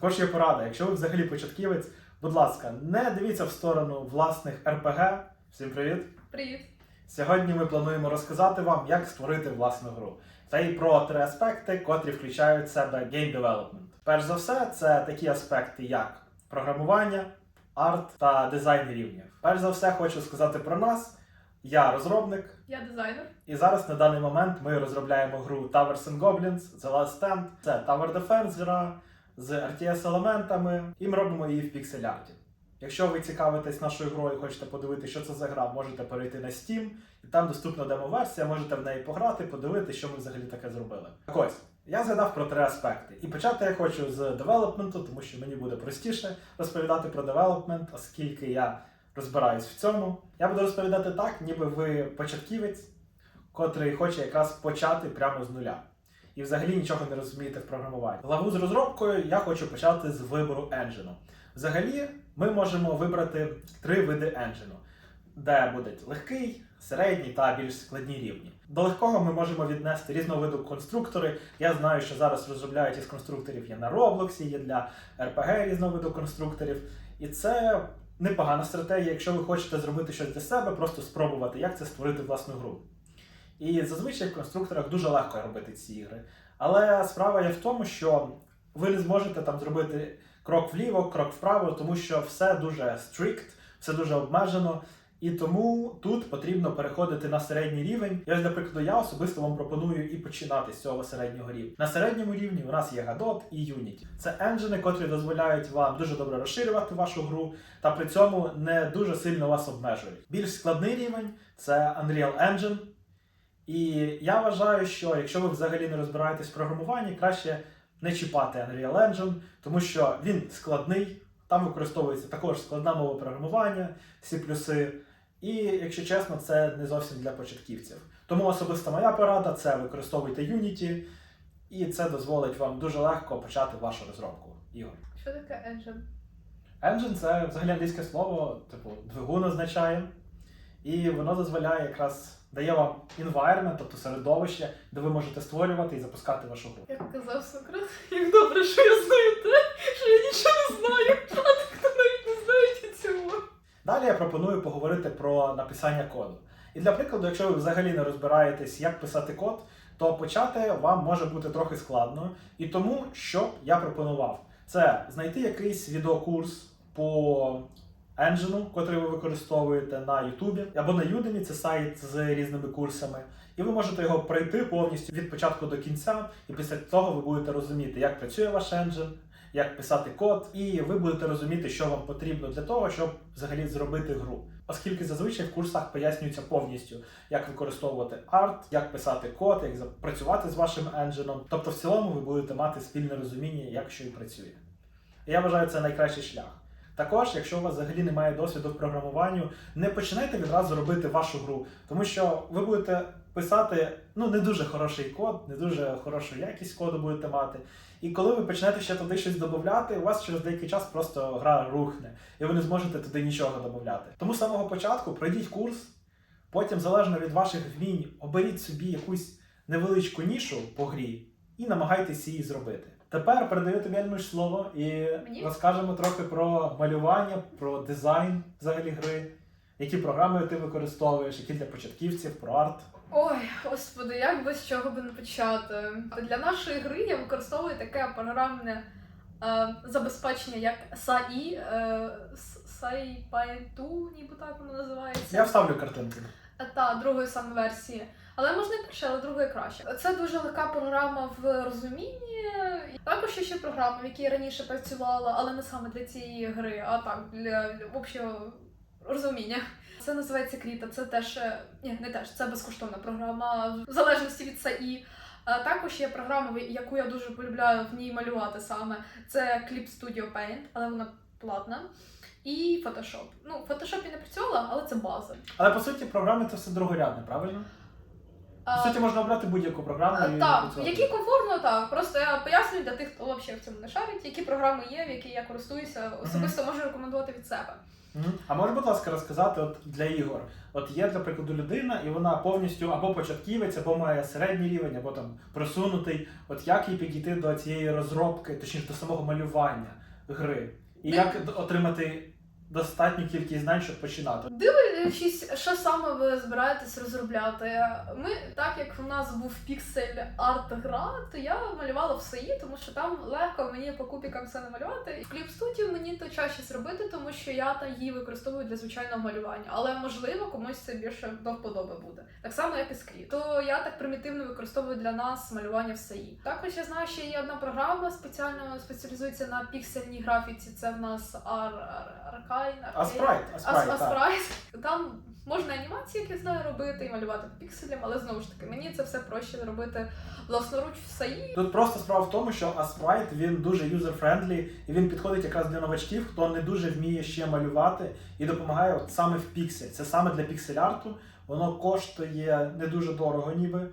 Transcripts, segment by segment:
Також є порада. Якщо ви взагалі початківець, будь ласка, не дивіться в сторону власних РПГ. Всім привіт! Привіт. Сьогодні ми плануємо розказати вам, як створити власну гру. Та й про три аспекти, котрі включають в себе Game Development. Перш за все, це такі аспекти, як програмування, арт та дизайн рівнів. Перш за все, хочу сказати про нас. Я розробник, Я дизайнер. і зараз на даний момент ми розробляємо гру Towers and Goblins The Last Stand. Це Tower Defense гра з RTS-елементами, і ми робимо її в піксель-арті. Якщо ви цікавитесь нашою грою хочете подивитися, що це за гра, можете перейти на Steam, і там доступна демо-версія, можете в неї пограти, подивитися, що ми взагалі таке зробили. Так ось, я згадав про три аспекти. І почати я хочу з девелопменту, тому що мені буде простіше розповідати про девелопмент, оскільки я розбираюсь в цьому. Я буду розповідати так, ніби ви початківець, котрий хоче якраз почати прямо з нуля. І взагалі нічого не розумієте в програмуванні. Главу з розробкою я хочу почати з вибору енджину. Взагалі, ми можемо вибрати три види енджину, де будуть легкий, середній та більш складні рівні. До легкого ми можемо віднести різного виду конструктори. Я знаю, що зараз розробляють із конструкторів є на Роблоксі, є для RPG різного виду конструкторів. І це непогана стратегія, якщо ви хочете зробити щось для себе, просто спробувати, як це створити власну гру. І зазвичай в конструкторах дуже легко робити ці ігри. Але справа є в тому, що ви не зможете там зробити крок вліво, крок вправо, тому що все дуже strict, все дуже обмежено. І тому тут потрібно переходити на середній рівень. Ось, для прикладу, я особисто вам пропоную і починати з цього середнього рівня. На середньому рівні у нас є Godot і Unity. Це енджини, котрі дозволяють вам дуже добре розширювати вашу гру, та при цьому не дуже сильно вас обмежують. Більш складний рівень це Unreal Engine. І я вважаю, що якщо ви взагалі не розбираєтесь в програмуванні, краще не чіпати Unreal Engine, тому що він складний, там використовується також складна мова програмування, C++, і, якщо чесно, це не зовсім для початківців. Тому особиста моя порада це використовуйте Unity, і це дозволить вам дуже легко почати вашу розробку ігор. Що таке engine? Engine це взагалі англійське слово, типу двигун означає, і воно дозволяє якраз дає вам environment, тобто середовище, де ви можете створювати і запускати вашу гру. Як казав Сократ, як добре, що я знаю те, що я нічого не знаю, а так навіть не і цього. Далі я пропоную поговорити про написання коду. І для прикладу, якщо ви взагалі не розбираєтесь, як писати код, то почати вам може бути трохи складно. І тому, що я пропонував, це знайти якийсь відеокурс по енджину, котрий ви використовуєте на Ютубі, або на Udemy, це сайт з різними курсами. І ви можете його пройти повністю від початку до кінця, і після того ви будете розуміти, як працює ваш енджин, як писати код, і ви будете розуміти, що вам потрібно для того, щоб взагалі зробити гру. Оскільки зазвичай в курсах пояснюється повністю, як використовувати арт, як писати код, як працювати з вашим енджином. Тобто, в цілому ви будете мати спільне розуміння, як що і працює. І я вважаю, це найкращий шлях. Також, якщо у вас взагалі немає досвіду в програмуванню, не починайте відразу робити вашу гру, тому що ви будете писати ну не дуже хороший код, не дуже хорошу якість коду будете мати. І коли ви почнете ще туди щось додати, у вас через деякий час просто гра рухне, і ви не зможете туди нічого додати. Тому з самого початку пройдіть курс, потім, залежно від ваших вмінь, оберіть собі якусь невеличку нішу по грі і намагайтесь її зробити. Тепер передаю тобі Альмиш слово і Мені? розкажемо трохи про малювання, про дизайн взагалі гри, які програми ти використовуєш, які для початківців, про арт. Ой, господи, як би з чого би не почати. Для нашої гри я використовую таке програмне е, забезпечення, як SAI, е, SAI-Py2, ніби так воно називається. Я вставлю картинки. Е, Та другої саме версії. Але можна перше, але другої краще. Це дуже легка програма в розумінні. Також ще програма, в якій раніше працювала, але не саме для цієї гри, а так для, общого розуміння. Це називається Кріта. Це теж е, ні, не теж це безкоштовна програма в залежності від САІ. Також є програма, яку я дуже полюбляю в ній малювати саме. Це Clip Studio Paint, але вона платна. І Photoshop. Ну, Photoshop я не працювала, але це база. Але по суті, програми це все другорядне, правильно? По суті, можна обрати будь-яку програму А, і Так, працювати. які комфортно, так. Просто я пояснюю для тих, хто взагалі в цьому не шарить, які програми є, в які я користуюся, особисто можу рекомендувати від себе. Мгм. А можеш, будь ласка, розказати от для ігор? От є, для прикладу, людина, і вона повністю або початківець, або має середній рівень, або там просунутий. От як їй підійти до цієї розробки, точніше до самого малювання гри? І як д- отримати достатню кількість знань, щоб починати? Дивлячись, що саме ви збираєтесь розробляти. Ми, так як у нас був піксель арт гра, то я малювала в САІ, тому що там легко мені по кубікам все намалювати. В кліп студію мені то чаще зробити, тому що я та її використовую для звичайного малювання. Але можливо комусь це більше до вподоби буде. Так само, як і скріп. То я так примітивно використовую для нас малювання в САІ. Також я знаю, що є одна програма спеціально спеціалізується на піксельній графіці. Це в нас Ар... Ар... Аркайн, А спрайт, а Там можна анімації, як я знаю, робити і малювати по пікселям, але знову ж таки, мені це все проще робити власноруч в САІ. Тут просто справа в тому, що Asprite він дуже юзер-френдлі, і він підходить якраз для новачків, хто не дуже вміє ще малювати і допомагає от саме в піксель. Це саме для піксель-арту. Воно коштує не дуже дорого, ніби.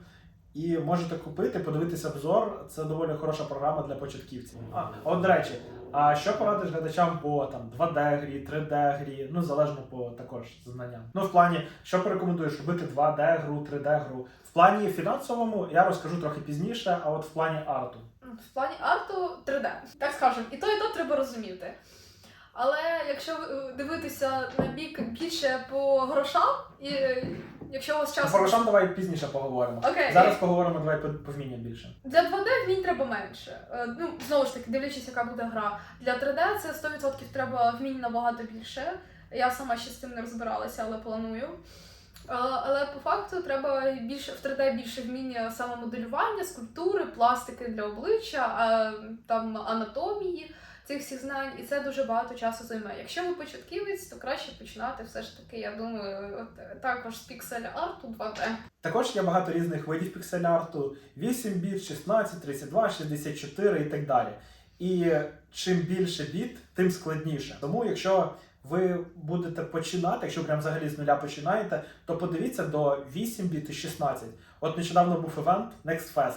І можете купити, подивитися обзор. Це доволі хороша програма для початківців. А от до речі, а що порадиш глядачам по там 2D грі, 3D грі, ну залежно по також знанням. Ну в плані, що порекомендуєш робити 2D гру, 3D гру. В плані фінансовому я розкажу трохи пізніше, а от в плані арту. В плані арту 3D. Так скажемо, і то, і то треба розуміти. Але якщо е, дивитися на бік більше по грошам, і якщо у вас Ну, часу По грошам давай пізніше поговоримо. Окей. Зараз поговоримо давай по, по вмінням більше. Для 2D вмінь треба менше. Е, Ну, знову ж таки, дивлячись, яка буде гра. Для 3D це 100% треба вмінь набагато більше. Я сама ще з цим не розбиралася, але планую. Е, Але по факту треба більше в 3D більше вміння самомоделювання, скульптури, пластики для обличчя, е, там анатомії цих всіх знань, і це дуже багато часу займе. Якщо ви початківець, то краще починати все ж таки, я думаю, от, також з пікселя арту 2D. Також є багато різних видів піксель-арту: 8 біт, 16, 32, 64 і так далі. І чим більше біт, тим складніше. Тому, якщо ви будете починати, якщо прям взагалі з нуля починаєте, то подивіться до 8 біт і 16. От нещодавно був івент Next.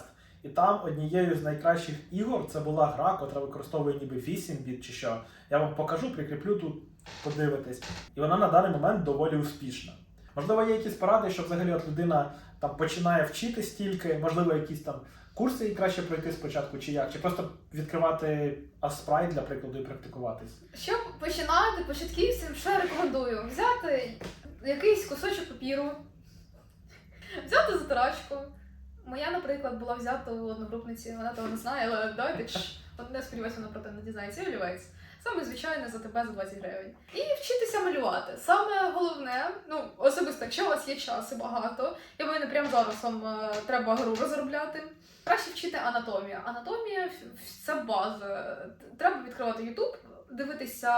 І там однією з найкращих ігор це була гра, котра використовує ніби 8 біт чи що. Я вам покажу, прикріплю тут, подивитись. І вона на даний момент доволі успішна. Можливо, є якісь поради, що взагалі от людина там починає вчитись тільки, можливо, якісь там курси їй краще пройти спочатку, чи як, чи просто відкривати Asprite, для прикладу, і практикуватись. Щоб починати початківцям, що я рекомендую? Взяти якийсь кусочок папіру, взяти затирачку. Моя, наприклад, була взята у одногрупниці, вона того не знає, але давайте от не сподіваюся, вона про те не дізнається. І олівець. Саме звичайне за тебе за 20 гривень. І вчитися малювати. Саме головне, ну особисто, якщо у вас є час і багато, і ви не прямо зараз вам е, треба гру розробляти. Краще вчити анатомію. Анатомія це база. Треба відкривати YouTube, дивитися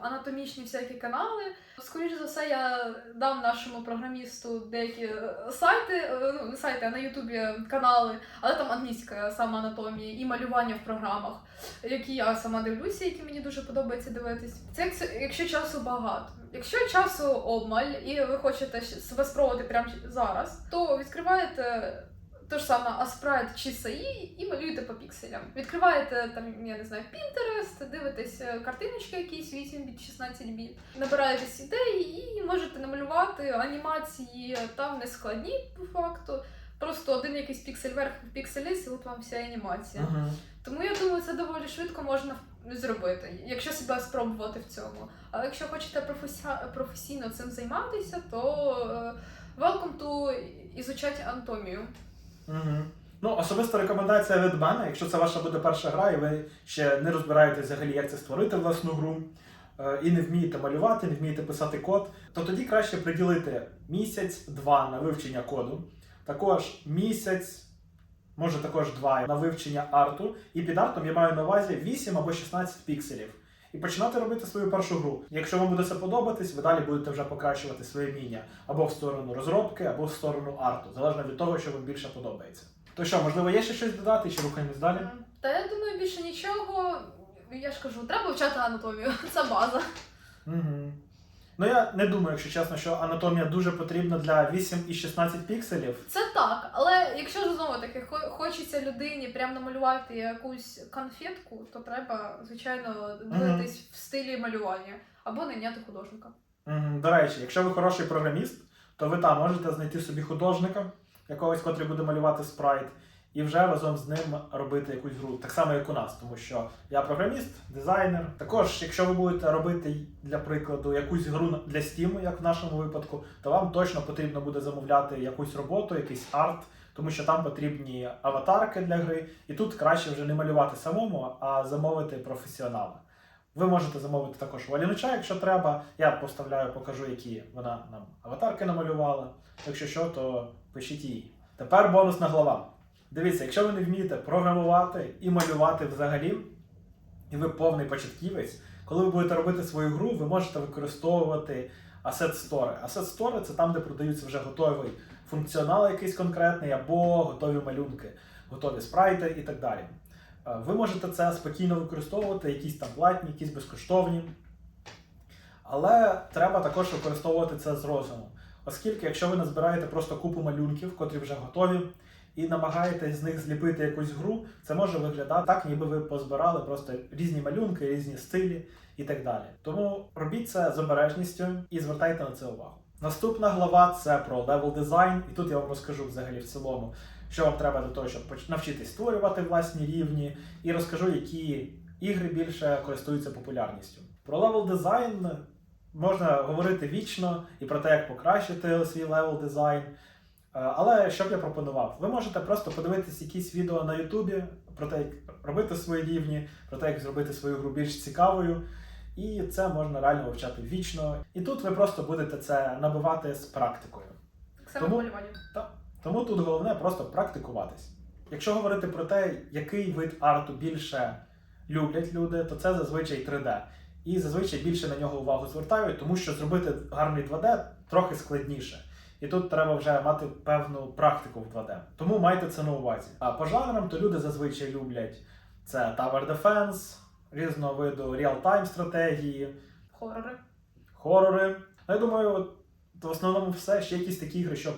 анатомічні всякі канали. Скоріше за все, я дам нашому програмісту деякі е, сайти, е, ну не сайти, а на Ютубі канали, але там англійська саме анатомія і малювання в програмах, які я сама дивлюся, які мені дуже подобається дивитись. Це як- якщо часу багато. Якщо часу обмаль і ви хочете себе спробувати прямо зараз, то відкриваєте то ж саме Asprite чи SAI і малюєте по пікселям. Відкриваєте там, я не знаю, Pinterest, дивитесь е, картиночки якісь 8 біт, 16 біт, набираєтесь ідеї і можете намалювати анімації там не складні по факту. Просто один якийсь піксель вверх, піксель і от вам вся анімація. Угу. Тому я думаю, це доволі швидко можна зробити, якщо себе спробувати в цьому. Але якщо хочете професі- професійно цим займатися, то е, welcome to ізучати анатомію. Ну, особиста рекомендація від мене, якщо це ваша буде перша гра, і ви ще не розбираєтесь взагалі, як це створити власну гру, е, і не вмієте малювати, не вмієте писати код, то тоді краще приділити місяць-два на вивчення коду, також місяць, може також два на вивчення арту. І під артом я маю на увазі 8 або 16 пікселів. І починати робити свою першу гру. Якщо вам буде це подобатись, ви далі будете вже покращувати своє вміння або в сторону розробки, або в сторону арту, залежно від того, що вам більше подобається. То що, можливо, є ще щось додати, чи рухаємось далі? Та я думаю, більше нічого. Я ж кажу, треба вчати анатомію. Це база. Угу. Ну я не думаю, якщо чесно, що анатомія дуже потрібна для 8 і 16 пікселів. Це так, але якщо ж знову таки хочеться людині прям намалювати якусь конфетку, то треба, звичайно, дивитись в стилі малювання або найняти художника. Мгм. До речі, якщо ви хороший програміст, то ви там можете знайти собі художника, якогось, котрий буде малювати спрайт, і вже разом з ним робити якусь гру. Так само, як у нас, тому що я програміст, дизайнер. Також, якщо ви будете робити для прикладу якусь гру для Steam, як в нашому випадку, то вам точно потрібно буде замовляти якусь роботу, якийсь арт, тому що там потрібні аватарки для гри, і тут краще вже не малювати самому, а замовити професіонала. Ви можете замовити також у Алінуча, якщо треба. Я поставляю, покажу, які вона нам аватарки намалювала. Якщо що, то пишіть їй. Тепер бонусна глава. Дивіться, якщо ви не вмієте програмувати і малювати взагалі, і ви повний початківець, коли ви будете робити свою гру, ви можете використовувати Asset Store. Asset Store це там, де продаються вже готовий функціонал якийсь конкретний, або готові малюнки, готові спрайти і так далі. Е, Ви можете це спокійно використовувати, якісь там платні, якісь безкоштовні. Але треба також використовувати це з розумом. Оскільки, якщо ви назбираєте просто купу малюнків, котрі вже готові, і намагаєтесь з них зліпити якусь гру, це може виглядати так, ніби ви позбирали просто різні малюнки, різні стилі і так далі. Тому робіть це з обережністю і звертайте на це увагу. Наступна глава це про левел дизайн, і тут я вам розкажу взагалі в цілому, що вам треба для того, щоб навчитись створювати власні рівні, і розкажу, які ігри більше користуються популярністю. Про левел дизайн можна говорити вічно і про те, як покращити свій левел дизайн. Е, Але що б я пропонував? Ви можете просто подивитись якісь відео на Ютубі про те, як робити свої рівні, про те, як зробити свою гру більш цікавою. І це можна реально вивчати вічно. І тут ви просто будете це набивати з практикою. Так Тому- малювання. Тому тут головне просто практикуватись. Якщо говорити про те, який вид арту більше люблять люди, то це зазвичай 3D. І зазвичай більше на нього увагу звертають, тому що зробити гарний 2D трохи складніше. І тут треба вже мати певну практику в 2D. Тому майте це на увазі. А по жанрам то люди зазвичай люблять це Tower Defense, різного виду реал-тайм стратегії, Хорори. хорори. Ну, я думаю, от, в основному все ще якісь такі ігри, щоб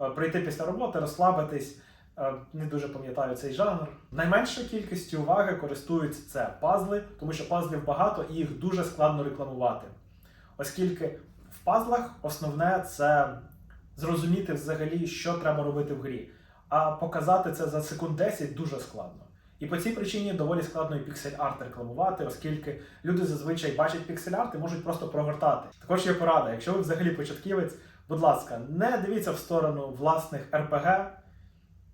е, прийти після роботи, розслабитись. Е, Не дуже пам'ятаю цей жанр. Найменшою кількістю уваги користуються це пазли, тому що пазлів багато і їх дуже складно рекламувати. Оскільки в пазлах основне це зрозуміти взагалі, що треба робити в грі. А показати це за секунд 10 дуже складно. І по цій причині доволі складно і піксель-арт рекламувати, оскільки люди зазвичай бачать піксель-арт і можуть просто прогортати. Також є порада, якщо ви взагалі початківець, будь ласка, не дивіться в сторону власних РПГ,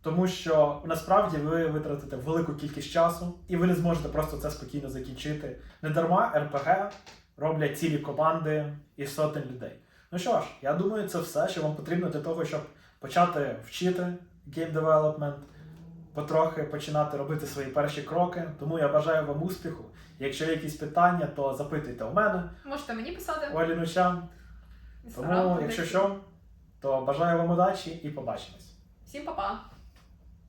тому що насправді ви витратите велику кількість часу, і ви не зможете просто це спокійно закінчити. Не дарма РПГ роблять цілі команди і сотень людей. Ну що ж, я думаю, це все, що вам потрібно для того, щоб почати вчити гейм девелопмент, потрохи починати робити свої перші кроки. Тому я бажаю вам успіху. Якщо є якісь питання, то запитуйте у мене, Можете мені писати. Алінуча. Тому, якщо що, то бажаю вам удачі і побачимось. Всім па-па.